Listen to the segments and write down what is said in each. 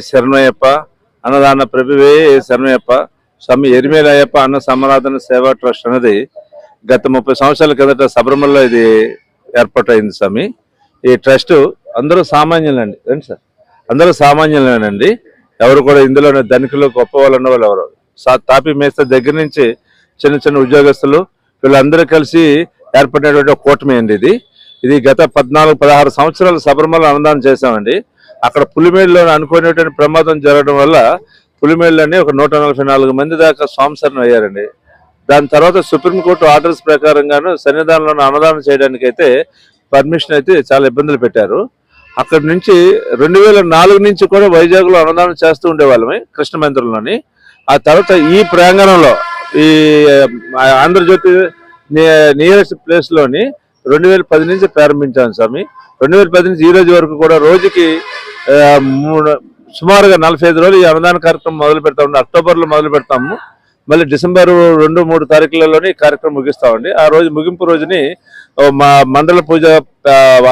శరణయ్యప్ప అన్నదాన ప్రభువే శరణయ్యప్ప స్వామి ఎరిమేలయ్యప్ప అన్న సమరాధన సేవా ట్రస్ట్ అనేది గత ముప్పై సంవత్సరాల కిందట శబరిమలలో ఇది ఏర్పాటైంది స్వామి. ఈ ట్రస్ట్ అందరూ సామాన్యులండి రండి సార్? అందరూ సామాన్యులేనండి. ఎవరు కూడా ఇందులోనే ధనికులు గొప్ప వాళ్ళు ఉన్నవాళ్ళు ఎవరు? సా- తాపి మేస్త దగ్గర నుంచి చిన్న చిన్న ఉద్యోగస్తులు వీళ్ళందరూ కలిసి ఏర్పడినటువంటి కూటమి అండి ఇది. ఇది గత పద్నాలుగు పదహారు సంవత్సరాలు శబరిమల అన్నదానం చేశామండి. అక్కడ పులిమేడులో అనుకునేటువంటి ప్రమాదం జరగడం వల్ల పులిమేడులోనే ఒక నూట నలభై నాలుగు మంది దాకా స్వాంసరణ అయ్యారండి. దాని తర్వాత సుప్రీంకోర్టు ఆర్డర్స్ ప్రకారంగాను సన్నిధానంలో అన్నదానం చేయడానికి అయితే పర్మిషన్ అయితే చాలా ఇబ్బందులు పెట్టారు. అక్కడి నుంచి రెండు వేల నాలుగు నుంచి కూడా వైజాగ్లో అన్నదానం చేస్తూ ఉండేవాళ్ళమే కృష్ణ మందిరంలోని ఆ తర్వాత ఈ ప్రాంగణంలో ఈ ఆంధ్రజ్యోతి నియరెస్ట్ ప్లేస్లోని రెండు వేల పది నుంచి ప్రారంభించాను స్వామి. రెండు వేల పది నుంచి ఈ రోజు వరకు కూడా రోజుకి మూడు సుమారుగా నలభై ఐదు రోజులు ఈ అన్నదాన కార్యక్రమం మొదలు పెడతాము. అక్టోబర్లో మొదలు పెడతాము. మళ్ళీ డిసెంబర్ రెండు మూడు తారీఖులలోనే ఈ కార్యక్రమం ముగిస్తామండి. ఆ రోజు ముగింపు రోజుని మా మండల పూజ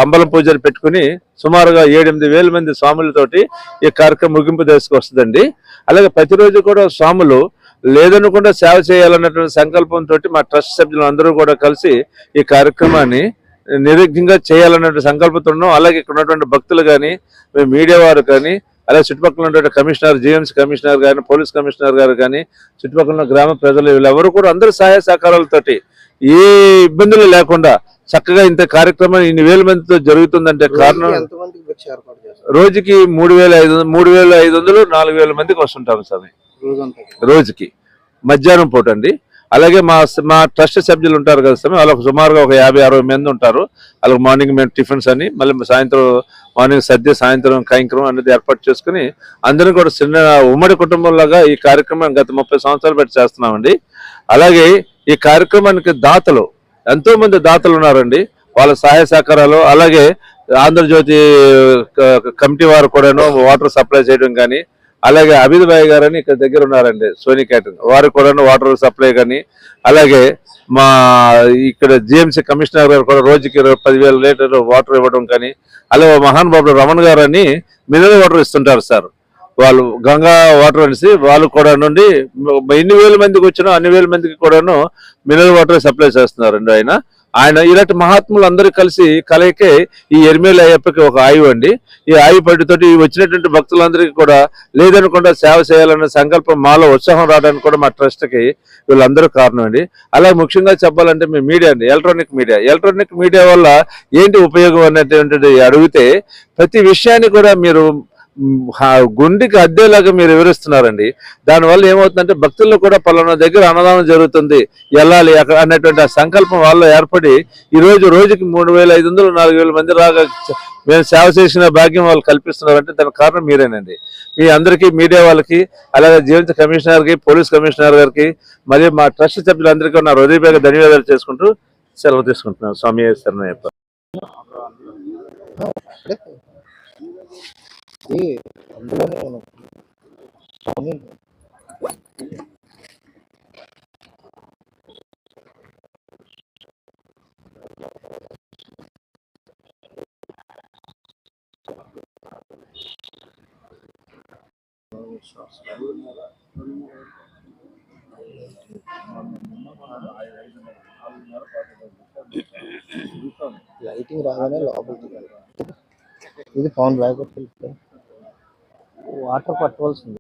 అంబలం పూజలు పెట్టుకుని సుమారుగా ఏడెనిమిది వేల మంది స్వాములతోటి ఈ కార్యక్రమం ముగింపు తీసుకొస్తుందండి. అలాగే ప్రతిరోజు కూడా స్వాములు లేదనకుండా సేవ చేయాలన్నటువంటి సంకల్పంతో మా ట్రస్ట్ సభ్యులు అందరూ కూడా కలిసి ఈ కార్యక్రమాన్ని నిర్విఘ్నంగా చేయాలన్నటువంటి సంకల్పంతో అలాగే ఇక్కడ ఉన్నటువంటి భక్తులు కానీ మీడియా వారు కానీ అలాగే చుట్టుపక్కల ఉన్నటువంటి కమిషనర్ జిఎంసీ కమిషనర్ కానీ పోలీస్ కమిషనర్ గారు కానీ చుట్టుపక్కల ఉన్న గ్రామ ప్రజలు వీళ్ళెవరూ కూడా అందరూ సహాయ సహకారాలతోటి ఏ ఇబ్బందులు లేకుండా చక్కగా ఇంత కార్యక్రమం ఇన్ని వేల మందితో జరుగుతుందంటే కారణం రోజుకి మూడు వేల ఐదు మూడు వేల ఐదు వందలు నాలుగు వేల మందికి వస్తుంటాం స్వామి. రోజుకి. మధ్యాహ్నం పూట అండి. అలాగే మా మా ట్రస్ట్ సభ్యులు ఉంటారు కదా స్వామి వాళ్ళకు సుమారుగా ఒక యాభై అరవై మంది ఉంటారు. వాళ్ళకి మార్నింగ్ మేము టిఫిన్స్ అని మళ్ళీ సాయంత్రం మార్నింగ్ సద్య సాయంత్రం కార్యక్రమం అనేది ఏర్పాటు చేసుకుని అందరం కూడా చిన్న ఉమ్మడి కుటుంబంలాగా ఈ కార్యక్రమం గత ముప్పై సంవత్సరాలు పెట్టి చేస్తున్నామండి. అలాగే ఈ కార్యక్రమానికి దాతలు ఎంతో మంది దాతలు ఉన్నారండి. వాళ్ళ సహాయ సహకారాలు అలాగే ఆంధ్రజ్యోతి క- కమిటీ వారు కూడాను వాటర్ సప్లై చేయడం కానీ అలాగే అమిత్ భాయ్ గారు అని ఇక్కడ దగ్గర ఉన్నారండి సోనీ క్యాటరింగ్ వారు కూడా వాటర్ సప్లై కానీ అలాగే మా ఇక్కడ జిఎంసీ కమిషనర్ గారు కూడా రోజుకి పదివేల లీటర్లు వాటర్ ఇవ్వడం కానీ అలాగే మహాన్ బాబు రమణ్ గారు అని మినరల్ వాటర్ ఇస్తుంటారు సార్ వాళ్ళు గంగా వాటర్ అనేసి వాళ్ళు కూడా నుండి ఎన్ని వేల మందికి వచ్చినా అన్ని వేల మందికి కూడాను మినరల్ వాటర్ సప్లై చేస్తున్నారండి ఆయన. ఆయన ఇలాంటి మహాత్ములు అందరూ కలిసి కలయికే ఈ ఎరిమేలు అయ్యప్పకి ఒక ఆయువు అండి. ఈ ఆయువు పట్టుతోటి వచ్చినటువంటి భక్తులందరికీ కూడా లేదనకుండా సేవ చేయాలన్న సంకల్పం మాలో ఉత్సాహం రావడానికి కూడా మా ట్రస్ట్కి వీళ్ళందరూ కారణం అండి. అలాగే ముఖ్యంగా చెప్పాలంటే మీ మీడియా అండి ఎలక్ట్రానిక్ మీడియా. ఎలక్ట్రానిక్ మీడియా వల్ల ఏంటి ఉపయోగం అనేటువంటిది అడిగితే ప్రతి విషయాన్ని కూడా మీరు గుండెకి అద్దెలాగా మీరు వివరిస్తున్నారండి. దానివల్ల ఏమవుతుందంటే భక్తుల్లో కూడా పలానా దగ్గర అన్నదానం జరుగుతుంది వెళ్ళాలి అక్కడ అనేటువంటి ఆ సంకల్పం వాళ్ళు ఏర్పడి ఈ రోజు రోజుకి మూడు వేల ఐదు వందలు నాలుగు వేల మంది రాగా మేము సేవ చేసిన భాగ్యం వాళ్ళు కల్పిస్తున్నారంటే దానికి కారణం మీరేనండి. మీ అందరికీ మీడియా వాళ్ళకి అలాగే జీవిత కమిషనర్కి పోలీస్ కమిషనర్ గారికి మరియు మా ట్రస్ట్ సభ్యులందరికీ నా హృదయపేగా ధన్యవాదాలు చేసుకుంటూ సెలవు తీసుకుంటున్నాను. స్వామి శరణయ్యప్ప. లైటింగ్ రాగానే లోపలికి వెళ్ళాలి ఇది ఫోన్ బ్యాగ్ వాటర్ పట్టవలసింది